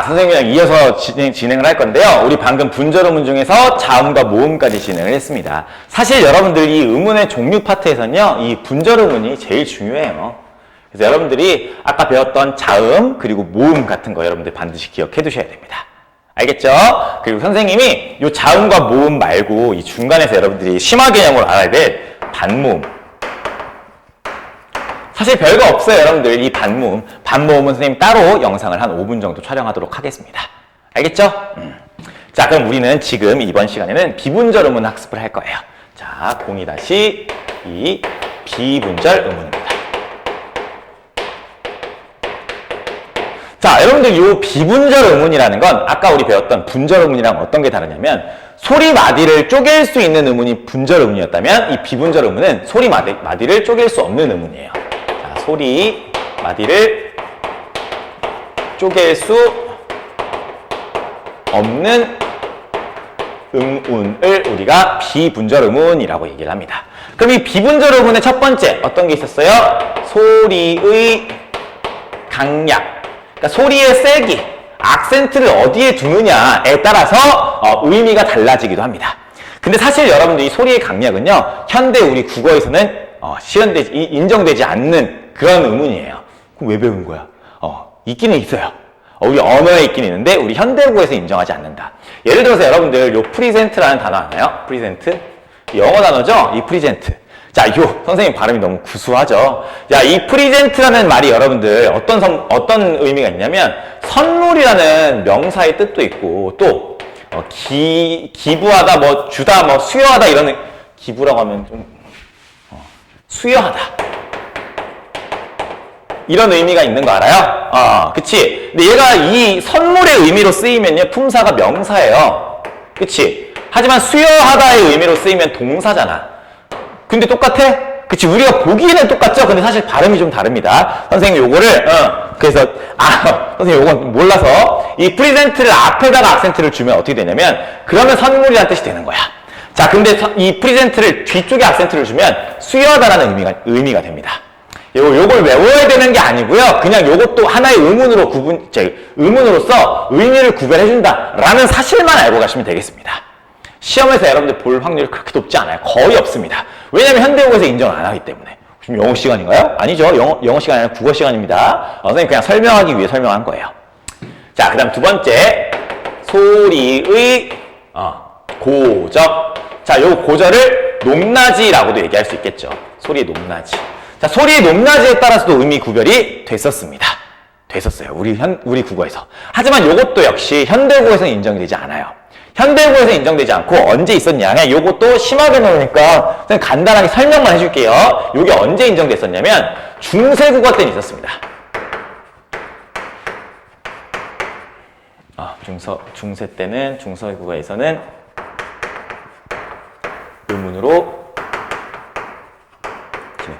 자, 선생님이랑 이어서 진행, 진행 을 할 건데요. 우리 방금 분절음문 중에서 자음과 모음까지 진행을 했습니다. 사실 여러분들 이 음문의 종류 파트에서는요, 이 분절음문이 제일 중요해요. 그래서 여러분들이 아까 배웠던 자음 그리고 모음 같은 거 여러분들 반드시 기억해 두셔야 됩니다. 알겠죠? 그리고 선생님이 이 자음과 모음 말고 이 중간에서 여러분들이 심화 개념으로 알아야 될 반모음. 사실 별거 없어요, 여러분들. 이 반모음. 반모음은 선생님 따로 영상을 한 5분 정도 촬영하도록 하겠습니다. 알겠죠? 음. 자, 그럼 우리는 지금 이번 시간에는 비분절 음운 학습을 할 거예요. 자, 02-2 비분절 음운입니다. 자, 여러분들 이 비분절 음운이라는 건 아까 우리 배웠던 분절 음운이랑 어떤 게 다르냐면 소리 마디를 쪼갤 수 있는 음운이 분절 음운이었다면 이 비분절 음운은 소리 마디, 마디를 쪼갤 수 없는 음운이에요. 자, 소리 마디를 쪼갤 수 없는 음운을 우리가 비분절 음운이라고 얘기를 합니다. 그럼 이 비분절 음운의 첫 번째 어떤 게 있었어요? 소리의 강약. 그러니까 소리의 세기, 악센트를 어디에 두느냐에 따라서 어, 의미가 달라지기도 합니다. 근데 사실 여러분들 이 소리의 강약은요, 현대 우리 국어에서는 어, 시연되지, 이- 인정되지 않는 그런 의문이에요. 그럼 왜 배운 거야? 어, 있기는 있어요. 어, 우리 언어에 있긴 있는데 우리 현대국어에서 인정하지 않는다. 예를 들어서 여러분들 요 프리젠트라는 단어 아나요? 프리젠트? 영어 단어죠? 이 프리젠트. 자, 요 선생님 발음이 너무 구수하죠. 자, 이 프리젠트라는 말이 여러분들 어떤 선, 어떤 의미가 있냐면 선물이라는 명사의 뜻도 있고 또 어, 기 기부하다 뭐 주다 뭐 수여하다 이런 의- 기부라고 하면 좀 어, 수여하다. 이런 의미가 있는 거 알아요? 어, 그치? 근데 얘가 이 선물의 의미로 쓰이면요, 품사가 명사예요. 그치? 하지만 수여하다의 의미로 쓰이면 동사잖아. 근데 똑같아? 그치? 우리가 보기에는 똑같죠? 근데 사실 발음이 좀 다릅니다. 선생님 요거를, 어, 그래서, 아, 선생님 요건 몰라서, 이 프리젠트를 앞에다가 악센트를 주면 어떻게 되냐면, 그러면 선물이라는 뜻이 되는 거야. 자, 근데 서- 이 프리젠트를 뒤쪽에 악센트를 주면 수여하다라는 의미가, 의미가 됩니다. 요, 요걸 외워야 되는 게 아니고요. 그냥 요것도 하나의 의문으로 구분, 제 의문으로서 의미를 구별해준다. 라는 사실만 알고 가시면 되겠습니다. 시험에서 여러분들 볼 확률이 그렇게 높지 않아요. 거의 없습니다. 왜냐면 현대국어에서 인정을 안 하기 때문에. 지금 영어 시간인가요? 아니죠. 영어, 영어 시간이 아니라 국어 시간입니다. 어, 선생님 그냥 설명하기 위해 설명한 거예요. 자, 그 다음 두 번째. 소리의, 어, 고적. 자, 요 고절을 높낮이라고도 얘기할 수 있겠죠. 소리의 높낮이. 자, 소리의 높낮이에 따라서도 의미 구별이 됐었습니다. 됐었어요. 우리 현, 우리 국어에서. 하지만 요것도 역시 현대국어에서는 인정이 되지 않아요. 현대국어에서 인정되지 않고 언제 있었냐. 그냥 요것도 심하게 넣으니까 그냥 간단하게 설명만 해줄게요. 요게 언제 인정됐었냐면 중세국어 때는 있었습니다. 아, 중서, 중세 때는 중서국어에서는 의문으로 진행.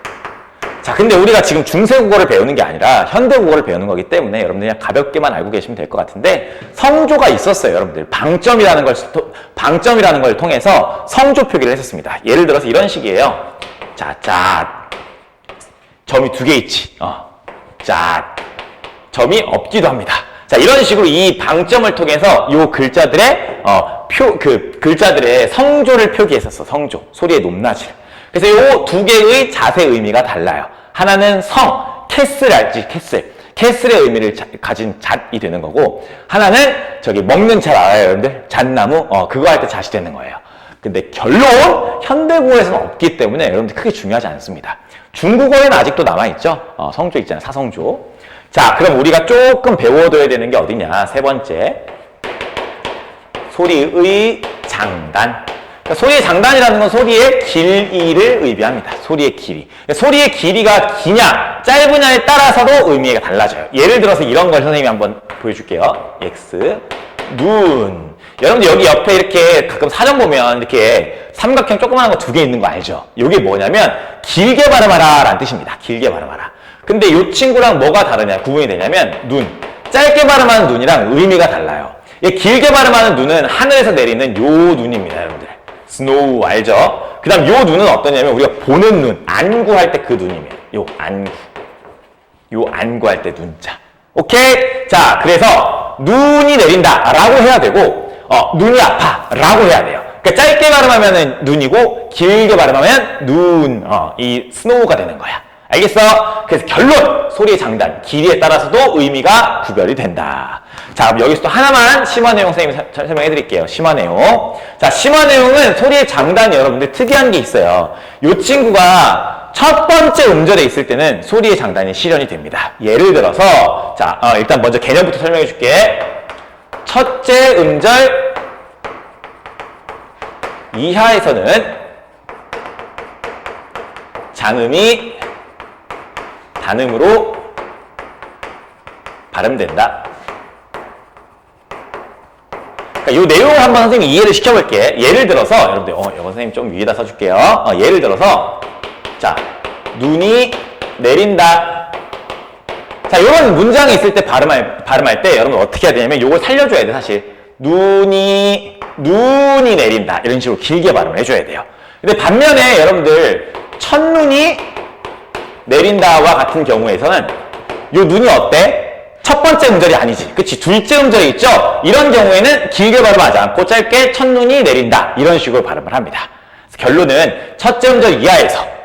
자, 근데 우리가 지금 중세 국어를 배우는 게 아니라 현대 국어를 배우는 거기 때문에 여러분들 그냥 가볍게만 알고 계시면 될 것 같은데 성조가 있었어요, 여러분들. 방점이라는 걸, 또- 방점이라는 걸 통해서 성조 표기를 했었습니다. 예를 들어서 이런 식이에요. 자, 자, 점이 두 개 있지. 어. 자, 점이 없기도 합니다. 자, 이런 식으로 이 방점을 통해서 이 글자들의, 어, 표, 그, 글자들의 성조를 표기했었어, 성조. 소리의 높낮이를. 그래서 이두 개의 자세 의미가 달라요. 하나는 성, 캐슬 알지, 캐슬. 캐슬의 의미를 자- 가진 잣이 되는 거고, 하나는 저기 먹는 잣 알아요, 여러분들? 잣나무? 어, 그거 할 때 잣이 되는 거예요. 근데 결론, 현대국어에서는 없기 때문에 여러분들 크게 중요하지 않습니다. 중국어에는 아직도 남아있죠? 어, 성조 있잖아요, 사성조. 자, 그럼 우리가 조금 배워둬야 되는 게 어디냐? 세 번째. 소리의 장단. 그러니까 소리의 장단이라는 건 소리의 길이를 의미합니다. 소리의 길이. 그러니까 소리의 길이가 기냐, 짧으냐에 따라서도 의미가 달라져요. 예를 들어서 이런 걸 선생님이 한번 보여줄게요. X, 눈. 여러분들 여기 옆에 이렇게 가끔 사전 보면 이렇게 삼각형 조그마한 거 두 개 있는 거 알죠? 이게 뭐냐면 길게 발음하라 라는 뜻입니다. 길게 발음하라. 근데 이 친구랑 뭐가 다르냐, 구분이 되냐면 눈. 짧게 발음하는 눈이랑 의미가 달라요. 이 길게 발음하는 눈은 하늘에서 내리는 요 눈입니다, 여러분들. 스노우 알죠? 그 다음 요 눈은 어떠냐면 우리가 보는 눈, 안구 할 때 그 눈입니다. 요 안구. 요 안구 할 때 눈자. 오케이? 자, 그래서 눈이 내린다 라고 해야 되고 어, 눈이 아파 라고 해야 돼요. 그러니까 짧게 발음하면 눈이고 길게 발음하면 눈, 어, 이 스노우가 되는 거야. 알겠어? 그래서 결론, 소리의 장단, 길이에 따라서도 의미가 구별이 된다. 자, 그럼 여기서 또 하나만 심화 내용 선생님이 사- 설명해 드릴게요. 심화 내용. 자, 심화 내용은 소리의 장단이 여러분들 특이한 게 있어요. 이 친구가 첫 번째 음절에 있을 때는 소리의 장단이 실현이 됩니다. 예를 들어서, 자, 어, 일단 먼저 개념부터 설명해 줄게. 첫째 음절 이하에서는 장음이 단음으로 발음된다. 그러니까 이 내용을 한번 선생님이 이해를 시켜볼게. 예를 들어서, 여러분들, 어, 이거 선생님 좀 위에다 써줄게요. 어, 예를 들어서, 자, 눈이 내린다. 자, 이런 문장이 있을 때 발음할, 발음할 때 여러분 어떻게 해야 되냐면 이걸 살려줘야 돼, 사실. 눈이, 눈이 내린다. 이런 식으로 길게 발음을 해줘야 돼요. 근데 반면에 여러분들, 첫눈이 내린다와 같은 경우에서는 요 눈이 어때? 첫 번째 음절이 아니지. 그치? 둘째 음절이 있죠? 이런 경우에는 길게 발음하지 않고 짧게 첫눈이 내린다. 이런 식으로 발음을 합니다. 결론은 첫째 음절 이하에서 아,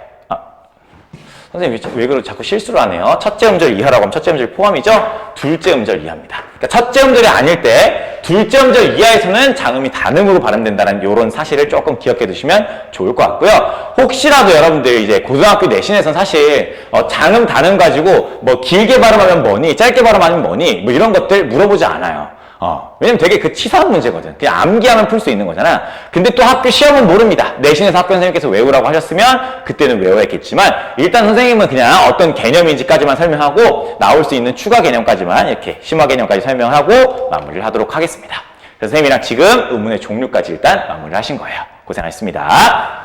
선생님 왜, 왜 그러 자꾸 실수를 하네요. 첫째 음절 이하라고 하면 첫째 음절 포함이죠? 둘째 음절 이하입니다. 그러니까 첫째 음절이 아닐 때 둘째 음절 이하에서는 장음이 단음으로 발음된다는 이런 사실을 조금 기억해 두시면 좋을 것 같고요. 혹시라도 여러분들 이제 고등학교 내신에서는 사실 어, 장음 단음 가지고 뭐 길게 발음하면 뭐니, 짧게 발음하면 뭐니, 뭐 이런 것들 물어보지 않아요. 어, 왜냐면 되게 그 치사한 문제거든. 그냥 암기하면 풀 수 있는 거잖아. 근데 또 학교 시험은 모릅니다. 내신에서 학교 선생님께서 외우라고 하셨으면 그때는 외워야겠지만 일단 선생님은 그냥 어떤 개념인지까지만 설명하고 나올 수 있는 추가 개념까지만 이렇게 심화 개념까지 설명하고 마무리를 하도록 하겠습니다. 그래서 선생님이랑 지금 의문의 종류까지 일단 마무리를 하신 거예요. 고생하셨습니다.